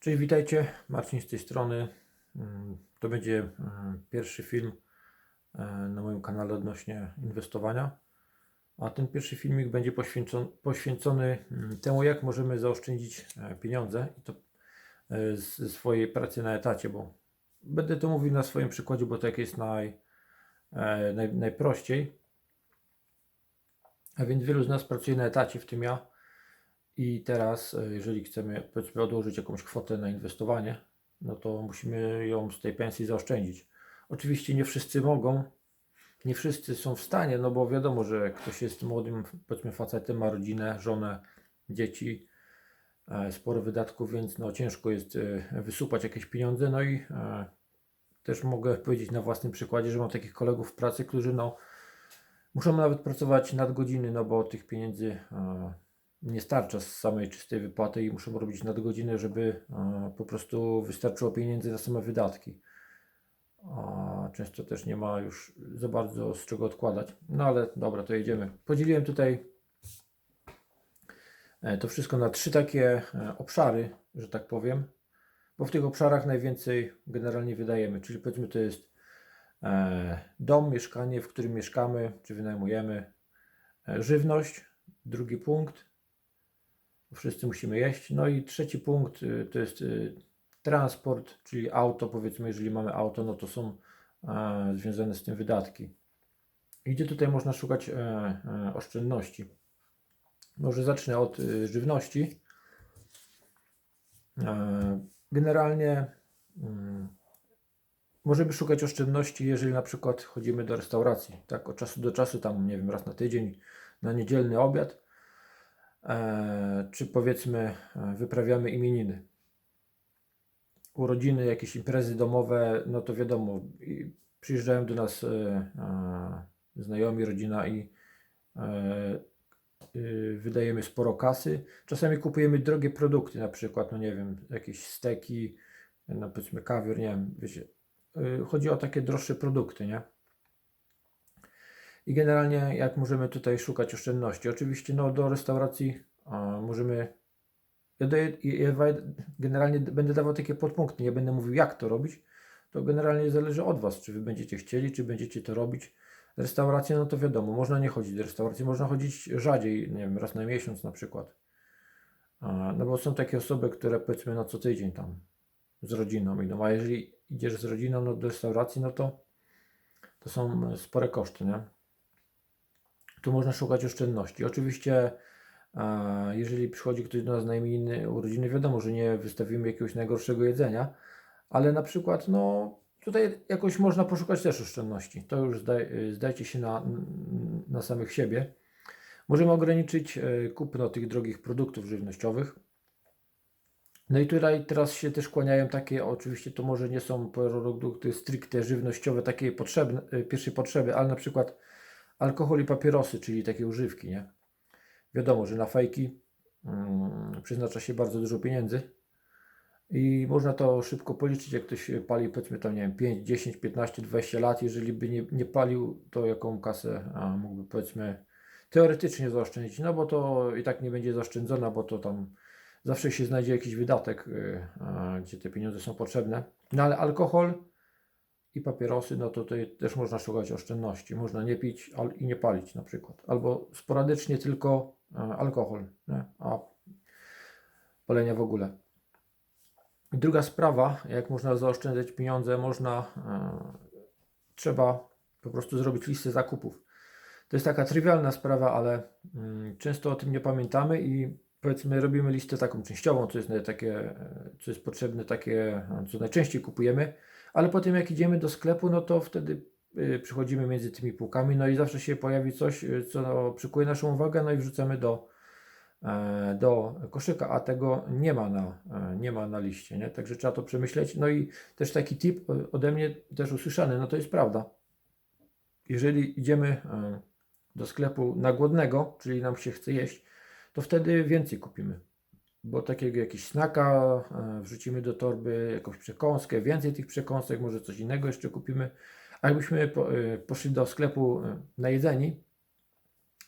Cześć, witajcie. Marcin z tej strony. Mm, To będzie mm, pierwszy film e, na moim kanale odnośnie inwestowania. A ten pierwszy filmik będzie poświęcony, poświęcony mm, temu, jak możemy zaoszczędzić e, pieniądze i to e, ze swojej pracy na etacie, bo będę to mówił na swoim przykładzie, bo tak jest naj, naj, najprościej. A więc wielu z nas pracuje na etacie, w tym ja. I teraz, e, jeżeli chcemy powiedzmy odłożyć jakąś kwotę na inwestowanie, no to musimy ją z tej pensji zaoszczędzić. Oczywiście nie wszyscy mogą, nie wszyscy są w stanie, no bo wiadomo, że ktoś jest młodym, powiedzmy facetem, ma rodzinę, żonę, dzieci, e, sporo wydatków, więc no ciężko jest e, wysupać jakieś pieniądze. No i też mogę powiedzieć na własnym przykładzie, że mam takich kolegów w pracy, którzy no muszą nawet pracować nadgodziny, no bo tych pieniędzy nie starcza z samej czystej wypłaty i muszą robić nadgodziny, żeby e, po prostu wystarczyło pieniędzy na same wydatki. A często też nie ma już za bardzo z czego odkładać. No ale dobra, to jedziemy. Podzieliłem tutaj e, to wszystko na trzy takie e, obszary, że tak powiem, bo w tych obszarach najwięcej generalnie wydajemy, czyli powiedzmy to jest dom, mieszkanie, w którym mieszkamy, czy wynajmujemy, żywność, drugi punkt, wszyscy musimy jeść. No i trzeci punkt y, to jest y, transport, czyli auto, powiedzmy, jeżeli mamy auto, no to są e, związane z tym wydatki. Gdzie tutaj można szukać e, e, oszczędności? Może zacznę od y, żywności. Generalnie mm, możemy szukać oszczędności, jeżeli na przykład chodzimy do restauracji, tak od czasu do czasu, tam nie wiem, raz na tydzień, na niedzielny obiad, czy powiedzmy e, wyprawiamy imieniny. Urodziny, jakieś imprezy domowe, no to wiadomo, przyjeżdżają do nas e, e, znajomi, rodzina i e, y, wydajemy sporo kasy. Czasami kupujemy drogie produkty, na przykład, no nie wiem, jakieś steki, no powiedzmy kawior, nie wiem, wiecie. Y, Chodzi o takie droższe produkty, nie? I generalnie jak możemy tutaj szukać oszczędności? Oczywiście no, do restauracji a, możemy. Ja, daję, ja generalnie będę dawał takie podpunkty, nie będę mówił jak to robić. To generalnie zależy od Was, czy Wy będziecie chcieli, czy będziecie to robić. Restauracje, no to wiadomo, można nie chodzić do restauracji, można chodzić rzadziej, nie wiem, raz na miesiąc na przykład. A, No bo są takie osoby, które powiedzmy na co tydzień tam z rodziną idą, a jeżeli idziesz z rodziną no, do restauracji, no to to są spore koszty, nie? Tu można szukać oszczędności. Oczywiście, e, jeżeli przychodzi ktoś do nas na imieniny, urodziny, wiadomo, że nie wystawimy jakiegoś najgorszego jedzenia, ale na przykład, no tutaj jakoś można poszukać też oszczędności. To już zdaj, zdajcie się na, na samych siebie. Możemy ograniczyć e, kupno tych drogich produktów żywnościowych. No i tutaj teraz się też kłaniają takie, oczywiście to może nie są produkty stricte żywnościowe, takiej potrzebne, y, pierwszej potrzeby, ale na przykład alkohol i papierosy, czyli takie używki, nie? Wiadomo, że na fajki mm, przeznacza się bardzo dużo pieniędzy i można to szybko policzyć, jak ktoś pali powiedzmy tam, nie wiem, 5, 10, 15, 20 lat, jeżeli by nie, nie palił, to jaką kasę a, mógłby powiedzmy teoretycznie zaoszczędzić, no bo to i tak nie będzie zaoszczędzona, bo to tam zawsze się znajdzie jakiś wydatek, y, a, gdzie te pieniądze są potrzebne. No ale alkohol i papierosy, no to tutaj też można szukać oszczędności. Można nie pić i nie palić na przykład. Albo sporadycznie tylko e, alkohol, nie? a palenia w ogóle. Druga sprawa, jak można zaoszczędzać pieniądze, można, e, trzeba po prostu zrobić listę zakupów. To jest taka trywialna sprawa, ale mm, często o tym nie pamiętamy i powiedzmy robimy listę taką częściową, co jest takie, e, co jest potrzebne, takie, co najczęściej kupujemy, ale potem jak idziemy do sklepu, no to wtedy y, przychodzimy między tymi półkami, no i zawsze się pojawi coś, y, co przykuje naszą uwagę, no i wrzucamy do, e, do koszyka, a tego nie ma na, e, nie ma na liście, nie? Także trzeba to przemyśleć. No i też taki tip ode mnie też usłyszany, no to jest prawda. Jeżeli idziemy e, do sklepu na głodnego, czyli nam się chce jeść, to wtedy więcej kupimy. Bo takiego jakiś snaka e, wrzucimy do torby, jakąś przekąskę, więcej tych przekąsek, może coś innego jeszcze kupimy. A jakbyśmy e, poszli do sklepu e, najedzeni,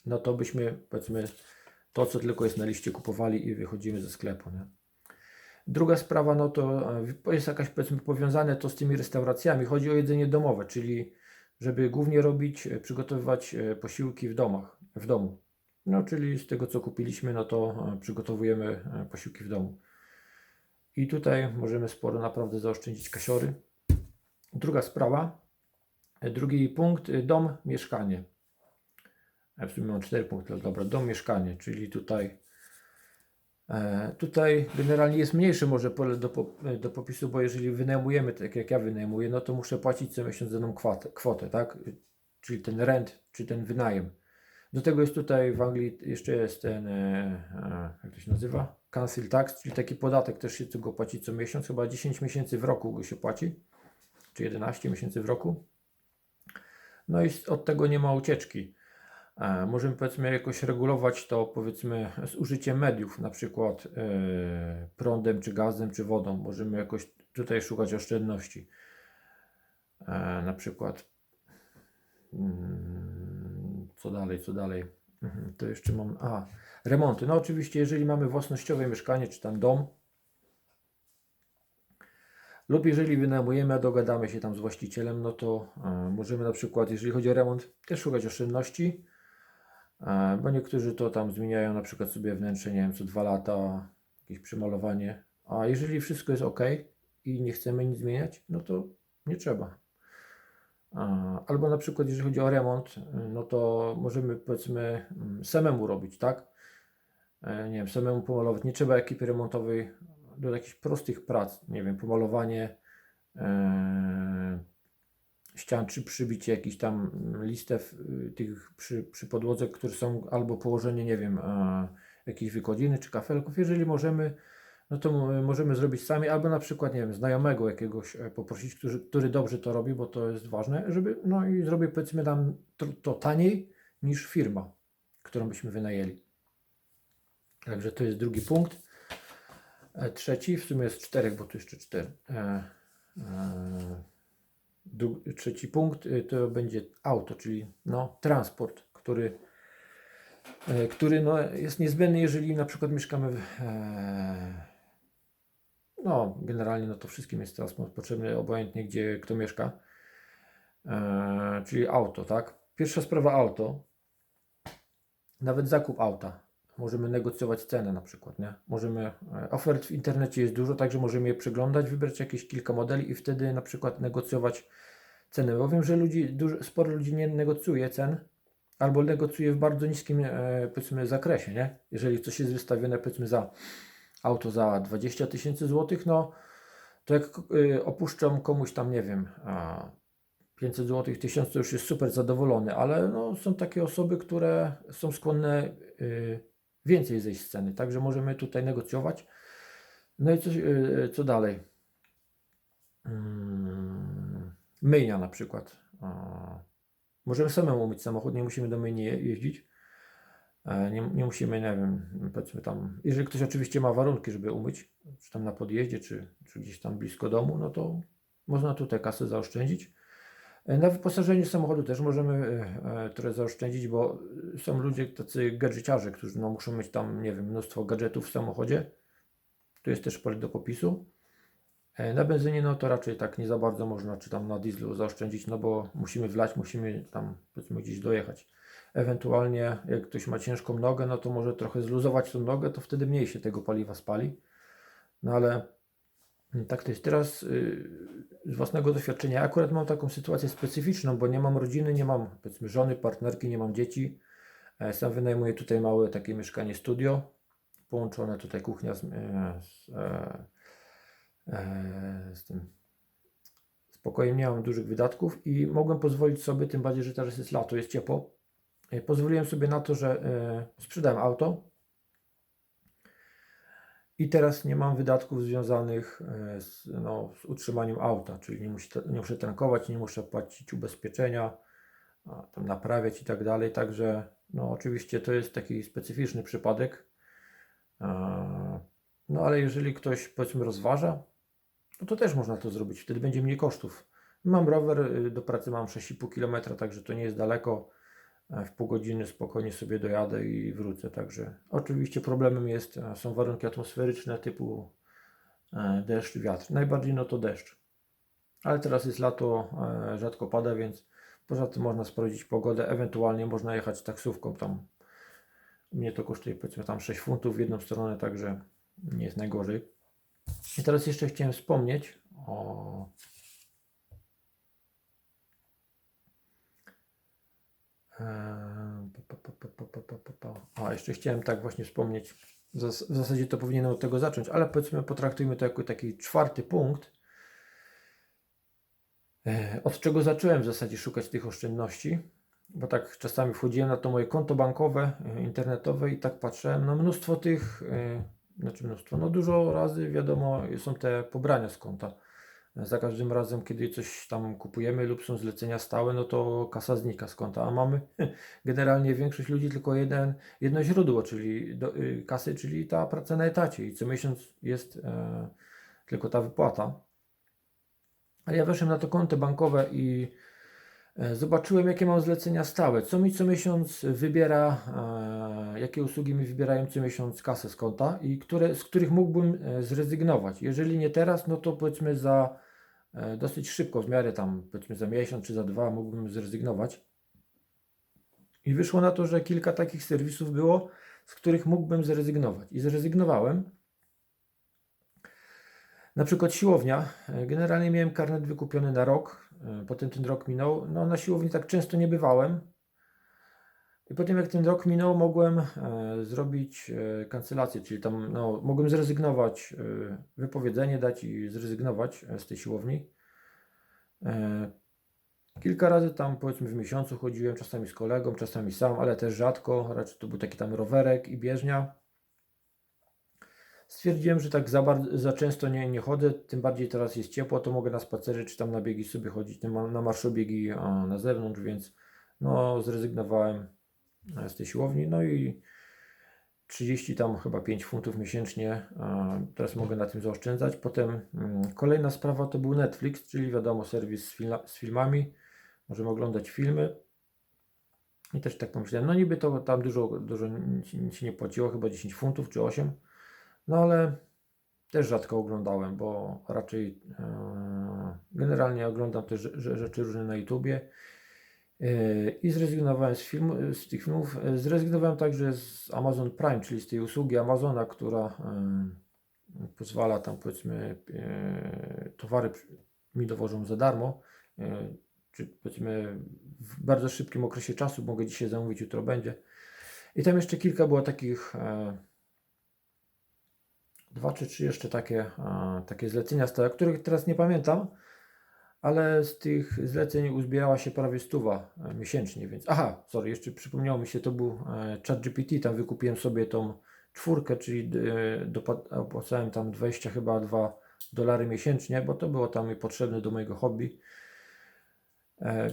no to byśmy powiedzmy to, co tylko jest na liście kupowali i wychodzimy ze sklepu. Nie? Druga sprawa, no to jest jakaś powiedzmy powiązane to z tymi restauracjami. Chodzi o jedzenie domowe, czyli żeby głównie robić, przygotowywać posiłki w domach, w domu. No, czyli z tego co kupiliśmy, no to e, przygotowujemy e, posiłki w domu. I tutaj możemy sporo naprawdę zaoszczędzić kasiory. Druga sprawa, e, drugi punkt, dom, mieszkanie. W sumie mam cztery punkty, ale dobra, dom, mieszkanie, czyli tutaj tutaj generalnie jest mniejsze może pole do, do popisu, bo jeżeli wynajmujemy, tak jak ja wynajmuję, no to muszę płacić co miesiąc daną kwotę, kwotę tak? Czyli ten rent, czy ten wynajem. Do tego jest tutaj w Anglii jeszcze jest ten, e, e, jak to się nazywa? Council tax, czyli taki podatek też się go płaci co miesiąc, chyba 10 miesięcy w roku go się płaci, czy 11 miesięcy w roku. No i od tego nie ma ucieczki. E, Możemy powiedzmy jakoś regulować to powiedzmy z użyciem mediów, na przykład prądem, czy gazem, czy wodą. Możemy jakoś tutaj szukać oszczędności. Na przykład mm, co dalej, co dalej. Mhm, To jeszcze mam. A, remonty. No oczywiście, jeżeli mamy własnościowe mieszkanie, czy tam dom, lub jeżeli wynajmujemy, a dogadamy się tam z właścicielem, no to e, możemy na przykład, jeżeli chodzi o remont, też szukać oszczędności, e, bo niektórzy to tam zmieniają na przykład sobie wnętrze, nie wiem, co dwa lata, jakieś przemalowanie, a jeżeli wszystko jest ok i nie chcemy nic zmieniać, no to nie trzeba. Albo na przykład, jeżeli chodzi o remont, y, no to możemy powiedzmy mm, samemu robić, tak? E, Nie wiem, samemu pomalować. Nie trzeba ekipy remontowej do jakichś prostych prac. Nie wiem, pomalowanie e, ścian, czy przybicie jakiś tam listew y, tych przy, przy podłodze, które są, albo położenie, nie wiem, e, jakiejś wykodziny czy kafelków. Jeżeli możemy, no to mo- możemy zrobić sami, albo na przykład, nie wiem, znajomego jakiegoś e, poprosić, który, który dobrze to robi, bo to jest ważne, żeby, no i zrobię powiedzmy nam to, to taniej niż firma, którą byśmy wynajęli. Także to jest drugi punkt. E, Trzeci, w sumie jest czterech, bo tu jeszcze cztery. E, e, trzeci punkt y, to będzie auto, czyli no, transport, który, e, który no, jest niezbędny, jeżeli na przykład mieszkamy w, e, no, generalnie no to wszystkim jest transport potrzebny, obojętnie gdzie kto mieszka. E, czyli auto, tak? Pierwsza sprawa auto. Nawet zakup auta. Możemy negocjować cenę na przykład, nie? Możemy, e, ofert w internecie jest dużo, także możemy je przeglądać, wybrać jakieś kilka modeli i wtedy na przykład negocjować cenę. Bo wiem, że ludzi, dużo, sporo ludzi nie negocjuje cen, albo negocjuje w bardzo niskim, e, powiedzmy, zakresie, nie? Jeżeli coś jest wystawione, powiedzmy, za auto za 20 tysięcy złotych, no to jak y, opuszczam komuś tam, nie wiem, a 500 zł, 1000 to już jest super zadowolony, ale no, są takie osoby, które są skłonne y, więcej zejść z ceny, także możemy tutaj negocjować. No i coś, y, co dalej? Mm, myjnia na przykład. Możemy samemu umyć samochód, nie musimy do myjni je- jeździć. E, Nie, nie musimy, nie wiem, powiedzmy tam, jeżeli ktoś oczywiście ma warunki, żeby umyć, czy tam na podjeździe, czy, czy gdzieś tam blisko domu, no to można tutaj kasę zaoszczędzić. E, Na wyposażeniu samochodu też możemy e, trochę zaoszczędzić, bo są ludzie tacy gadżeciarze, którzy no, muszą mieć tam, nie wiem, mnóstwo gadżetów w samochodzie. Tu jest też pole do popisu. Na benzynie no to raczej tak nie za bardzo można, czy tam na dieslu zaoszczędzić, no bo musimy wlać, musimy tam powiedzmy gdzieś dojechać. Ewentualnie jak ktoś ma ciężką nogę, no to może trochę zluzować tą nogę, to wtedy mniej się tego paliwa spali. No ale mm, tak to jest teraz y, z własnego doświadczenia. Ja akurat mam taką sytuację specyficzną, bo nie mam rodziny, nie mam powiedzmy żony, partnerki, nie mam dzieci. E, Sam wynajmuję tutaj małe takie mieszkanie studio, połączone tutaj kuchnia z, e, z, e, z tym spokojem, nie mam dużych wydatków i mogłem pozwolić sobie, tym bardziej, że teraz jest lato, jest ciepło, pozwoliłem sobie na to, że e, sprzedałem auto i teraz nie mam wydatków związanych e, z, no, z utrzymaniem auta, czyli nie, nie muszę tankować, nie muszę płacić ubezpieczenia, tam naprawiać i tak dalej, także no oczywiście to jest taki specyficzny przypadek, E, no ale jeżeli ktoś powiedzmy rozważa, no to też można to zrobić, wtedy będzie mniej kosztów. Mam rower, y, do pracy mam 6,5 km, także to nie jest daleko. E, W pół godziny spokojnie sobie dojadę i wrócę. Także oczywiście problemem jest, e, są warunki atmosferyczne typu e, deszcz, wiatr. Najbardziej no to deszcz. Ale teraz jest lato, rzadko pada, więc poza tym można sprawdzić pogodę. Ewentualnie można jechać taksówką tam. Mnie to kosztuje powiedzmy tam 6 funtów w jedną stronę, także nie jest najgorzej. I teraz jeszcze chciałem wspomnieć o A, jeszcze chciałem tak właśnie wspomnieć. W zas- w zasadzie to powinienem od tego zacząć, ale powiedzmy, potraktujmy to jako taki czwarty punkt. Eee, Od czego zacząłem w zasadzie szukać tych oszczędności? Bo tak czasami wchodziłem na to moje konto bankowe, e, internetowe i tak patrzyłem, no mnóstwo tych, e, znaczy mnóstwo, no dużo razy wiadomo są te pobrania z konta. Za każdym razem, kiedy coś tam kupujemy lub są zlecenia stałe, no to kasa znika z konta, a mamy generalnie większość ludzi tylko jeden, jedno źródło, czyli do, y, kasy, czyli ta praca na etacie i co miesiąc jest e, tylko ta wypłata. Ale ja weszłem na to konto bankowe i e, zobaczyłem, jakie mam zlecenia stałe, co mi co miesiąc wybiera, e, jakie usługi mi wybierają co miesiąc kasę z konta i które, z których mógłbym zrezygnować. Jeżeli nie teraz, no to powiedzmy za dosyć szybko, w miarę tam powiedzmy za miesiąc czy za dwa mógłbym zrezygnować. I wyszło na to, że kilka takich serwisów było, z których mógłbym zrezygnować. I zrezygnowałem. Na przykład siłownia. E, Generalnie miałem karnet wykupiony na rok. e, Potem ten rok minął. No na siłowni tak często nie bywałem. I potem jak ten rok minął, mogłem e, zrobić e, kancellację, czyli tam no, mogłem zrezygnować, e, wypowiedzenie dać i zrezygnować e, z tej siłowni. E, kilka razy tam powiedzmy w miesiącu chodziłem, czasami z kolegą, czasami sam, ale też rzadko. Raczej to był taki tam rowerek i bieżnia. Stwierdziłem, że tak za, za często nie, nie chodzę, tym bardziej teraz jest ciepło, to mogę na spacery czy tam na biegi sobie chodzić, na, marszobiegi a, na zewnątrz, więc no zrezygnowałem e, z tej siłowni, no i 30 tam chyba 5 funtów miesięcznie, teraz mogę na tym zaoszczędzać. Potem mm, kolejna sprawa to był Netflix, czyli wiadomo serwis z, filma, z filmami, możemy oglądać filmy. I też tak pomyślałem, no niby to tam dużo, dużo się nie płaciło, chyba 10 funtów czy 8. No ale też rzadko oglądałem, bo raczej e, generalnie oglądam też rze- rzeczy różne na YouTubie. I zrezygnowałem z, film, z tych filmów. Zrezygnowałem także z Amazon Prime, czyli z tej usługi Amazona, która e, pozwala tam powiedzmy e, towary mi dowożą za darmo. E, czy powiedzmy w bardzo szybkim okresie czasu mogę dzisiaj zamówić, jutro będzie. I tam jeszcze kilka było takich dwa czy trzy jeszcze takie, takie zlecenia stałe, których teraz nie pamiętam, ale z tych zleceń uzbierała się prawie stuwa e, miesięcznie, więc aha, sorry, jeszcze przypomniało mi się, to był e, ChatGPT, tam wykupiłem sobie tą czwórkę, czyli e, opłacałem tam 20 chyba 2 dolary miesięcznie, bo to było tam potrzebne do mojego hobby.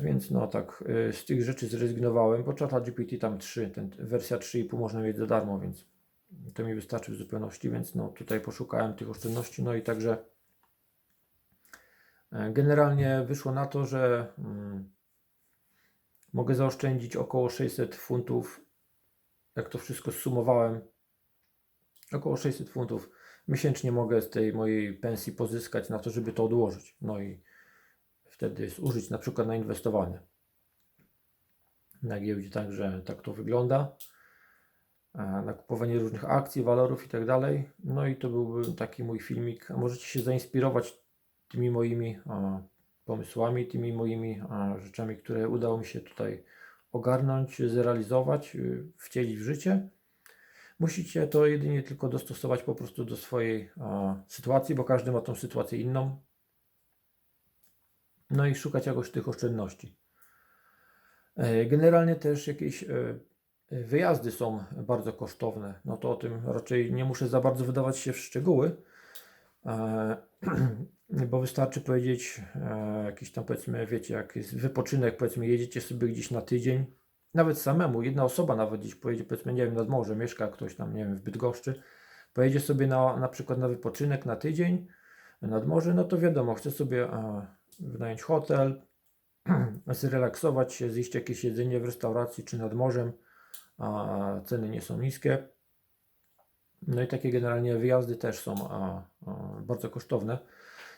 Więc no tak, z tych rzeczy zrezygnowałem, bo ChatGPT tam 3, ten, wersja 3,5 można mieć za darmo, więc to mi wystarczy w zupełności, więc no tutaj poszukałem tych oszczędności, no i także generalnie wyszło na to, że mm, mogę zaoszczędzić około 600 funtów, jak to wszystko zsumowałem, około 600 funtów miesięcznie mogę z tej mojej pensji pozyskać na to, żeby to odłożyć, no i wtedy zużyć na przykład na inwestowanie na giełdzie, także tak to wygląda e, na kupowanie różnych akcji, walorów i tak dalej. No i to byłby taki mój filmik. A Możecie się zainspirować tymi moimi pomysłami, tymi moimi rzeczami, które udało mi się tutaj ogarnąć, zrealizować, y, wcielić w życie. Musicie to jedynie tylko dostosować po prostu do swojej sytuacji, bo każdy ma tą sytuację inną. No i szukać jakoś tych oszczędności. E, Generalnie też jakieś e, wyjazdy są bardzo kosztowne. No to o tym raczej nie muszę za bardzo wydawać się w szczegóły, bo wystarczy powiedzieć e, jakiś tam powiedzmy, wiecie, jak jest wypoczynek, powiedzmy, jedziecie sobie gdzieś na tydzień, nawet samemu, jedna osoba nawet gdzieś pojedzie, powiedzmy, nie wiem, nad morze, mieszka ktoś tam, nie wiem, w Bydgoszczy, pojedzie sobie na, na przykład na wypoczynek na tydzień nad morze, no to wiadomo, chce sobie e, wynająć hotel, zrelaksować się, zjeść jakieś jedzenie w restauracji czy nad morzem, a ceny nie są niskie. No i takie generalnie wyjazdy też są a, a, bardzo kosztowne.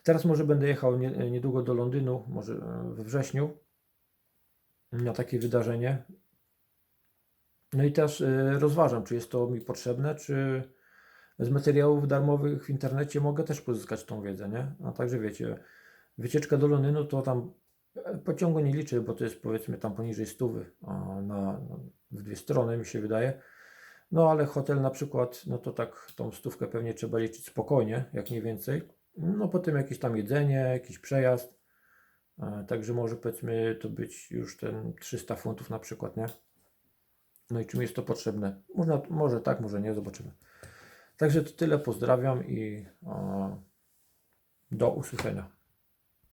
Teraz może będę jechał nie, niedługo do Londynu, może e, we wrześniu, na takie wydarzenie. No i też e, rozważam, czy jest to mi potrzebne, czy z materiałów darmowych w internecie mogę też pozyskać tą wiedzę, nie? A także wiecie, wycieczka do Londynu to tam e, pociągu nie liczę, bo to jest powiedzmy tam poniżej stówy na, na, w dwie strony mi się wydaje. No ale hotel na przykład, no to tak tą stówkę pewnie trzeba liczyć spokojnie, jak nie więcej. No potem jakieś tam jedzenie, jakiś przejazd. E, Także może powiedzmy to być już ten 300 funtów na przykład, nie? No i czym jest to potrzebne? Można, może tak, może nie, zobaczymy. Także to tyle, pozdrawiam i e, do usłyszenia.